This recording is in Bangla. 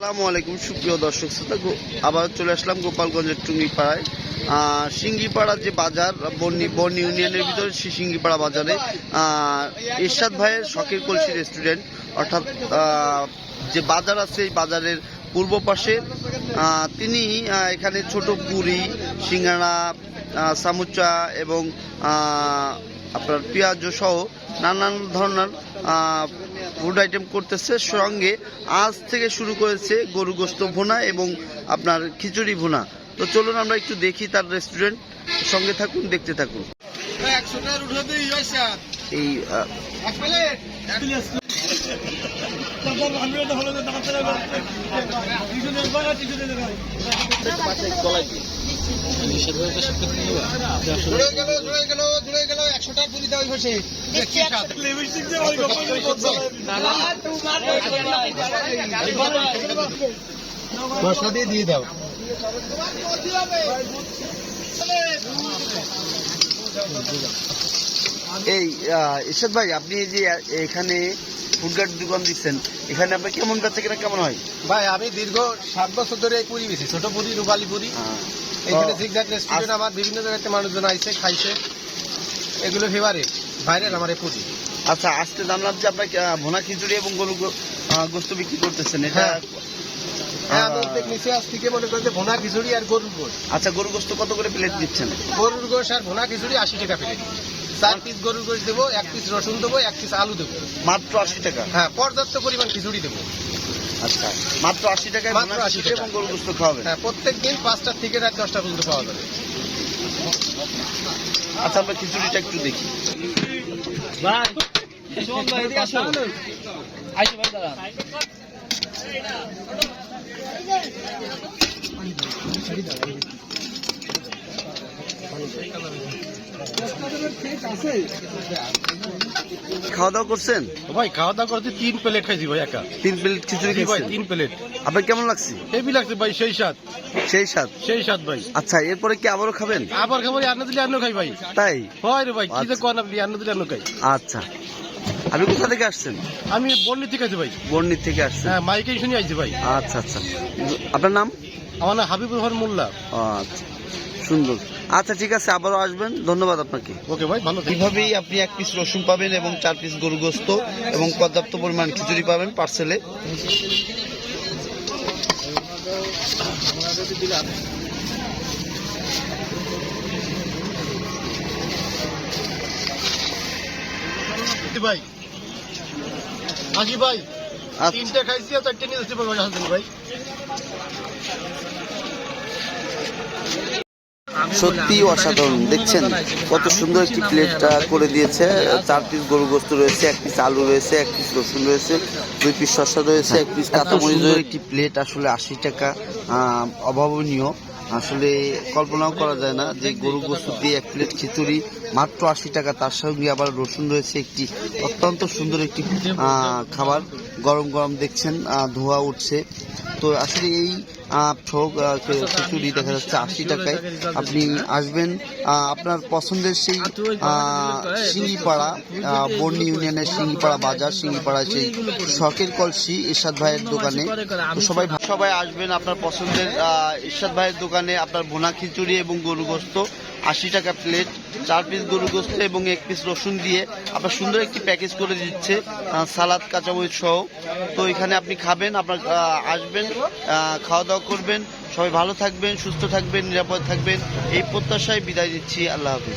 আসসালামু আলাইকুম, সুপ্রিয় দর্শক শ্রোতা। আবার চলে আসলাম গোপালগঞ্জের টুঙ্গিপাড়ায়। সিঙ্গিপাড়া যে বাজার বর্ণি বর্ণি ইউনিয়নের ভিতরে সিঙ্গিপাড়া বাজারে এরশাদ ভাইয়ের শখের কলসি রেস্টুরেন্ট, অর্থাৎ যে বাজার আছে এই বাজারের পূর্ব পাশে তিনি এখানে ছোট পুরি, সিঙ্গাড়া সামুচা এবং আপনার পেঁয়াজ সহ নানান ধরনের ফুড আইটেম করতেছে। সঙ্গে আজ থেকে শুরু করেছে গরু গোস্ত ভোনা এবং আপনার খিচুড়ি ভোনা। তো চলুন আমরা একটু দেখি তার রেস্টুরেন্ট সঙ্গে থাকুন দেখতে থাকুন। এই আহ, মশলা দিয়ে দিয়ে দাও এই ইরশাদ ভাই আপনি যে এখানে ফুডগার্ড দোকান দিচ্ছেন এখানে আপনার কেমন বেচা কিনা কেমন হয়? ভাই আমি দীর্ঘ সাত বছর ধরে এই পুরি বেশি ছোট পুরি রুবালি পুরি। এখানে জিগজাগ রেস্টুরেন্ট আমার বিভিন্ন জায়গাতে মানুষজন আইছে খাইছে। এগুলো ফেভারিট ভাইরাল আমার এই পুরি আচ্ছা আজকে জানলাম যে আপনার ভুনা খিচুড়ি এবং গরু গোস্ত বিক্রি করতেছেন এটা হ্যাঁ। হ্যাঁ ভোনা খিচুড়ি আর গরুর গোশ। আচ্ছা গরু গোস্ত কত করে প্লেট দিচ্ছেন? গরুর গোশ আর ভোনা খিচুড়ি আশি টাকা প্লেট চার পিস গরুর গোশ দেবো এক পিস রসুন দেবো এক পিস আলু দেবো। মাত্র আশি টাকা? হ্যাঁ পর্যাপ্ত পরিমাণ খিচুড়ি দেবো। আচ্ছা মাত্র আশি টাকায় মাত্র ভুনা 80 খিচুড়ি টাকা। এবং গরু গোস্ত হ্যাঁ প্রত্যেক দিন পাঁচটা থেকে রাত দশটা পর্যন্ত পাওয়া যাবে। আচ্ছা আমরা খিচুড়িটা একটু দেখি। খাওয়া দাওয়া করছেন? ভাই খাওয়া দাওয়া করতে তিন প্লেট খাইছি ভাই একা। তিন প্লেট খিচুড়ি ভাই তিন প্লেট। আপনার কেমন লাগছে? হেভি লাগছে ভাই সেই স্বাদ। সেই স্বাদ? সেই স্বাদ ভাই। আচ্ছা এরপরে কি আবারও খাবেন? আবার খাবার আন্ন দিলে আন্ন খাই ভাই। তাই? হয় রে ভাই কি যে আচ্ছা। আপনি আন্ন দিলে আন্ন খাই। আচ্ছা। আপনি কোথা থেকে আসছেন? আমি বর্ণি থেকে আছি ভাই। বর্ণির থেকে আসছেন। হ্যাঁ মাইকে শুনে আইছি ভাই। আচ্ছা আচ্ছা। আপনার নাম? আমার নাম হাবিবুর রহমান মোল্লা। আচ্ছা। সুন্দর। আচ্ছা ঠিক আছে আবারও আসবেন। ধন্যবাদ আপনাকে। ওকে ভাই ভালো। এইভাবেই আপনি এক পিস রসুন পাবেন এবং চার পিস গরু গোস্ত এবং পর্যাপ্ত পরিমাণ খিচুড়ি পাবেন পার্সেলে ভাই। আসি ভাই। আচ্ছা। তিনটে খাইছি আর চারটে নিয়ে আসতে পারব ভাই। সত্যি অসাধারণ। দেখছেন কত সুন্দর একটি প্লেটটা করে দিয়েছে। চার পিস গরু গোস্ত রয়েছে এক পিস আলু রয়েছে এক পিস রসুন রয়েছে দুই পিস শসা রয়েছে এক পিস কাঁচামরিচ একটি প্লেট আসলে আশি টাকা অভাবনীয়। আসলে কল্পনাও করা যায় না যে গরু গোস্ত দিয়ে এক প্লেট খিচুড়ি মাত্র আশি টাকা। তার সঙ্গে আবার রসুন রয়েছে একটি অত্যন্ত সুন্দর একটি খাবার। গরম গরম দেখছেন ধোঁয়া উঠছে। তো আসলে এই ঠোক আহ, খিচুড়ি দেখা যাচ্ছে আশি টাকায়। আপনি আসবেন আপনার পছন্দের সেই আহ, বর্ণি ইউনিয়নের সিঙ্গিপাড়া বাজার সিঙ্গিপাড়া সেই শখের কলসি ইরশাদ ভাইয়ের দোকানে। সবাই সবাই আসবেন আপনার পছন্দের ইরশাদ ভাইয়ের দোকানে আপনার বোনা খিচুড়ি এবং গরু গোস্ত। আশি টাকা প্লেট চার পিস গরু গোস্ত এবং এক পিস রসুন দিয়ে আপনার সুন্দর একটি প্যাকেজ করে দিচ্ছে সালাদ, কাঁচামরিচ সহ। তো এখানে আপনি খাবেন, আপনার আসবেন খাওয়া দাওয়া করবেন, সবাই ভালো থাকবেন, সুস্থ থাকবেন, নিরাপদ থাকবেন। এই প্রত্যাশায় বিদায় দিচ্ছি, আল্লাহ হাফিজ।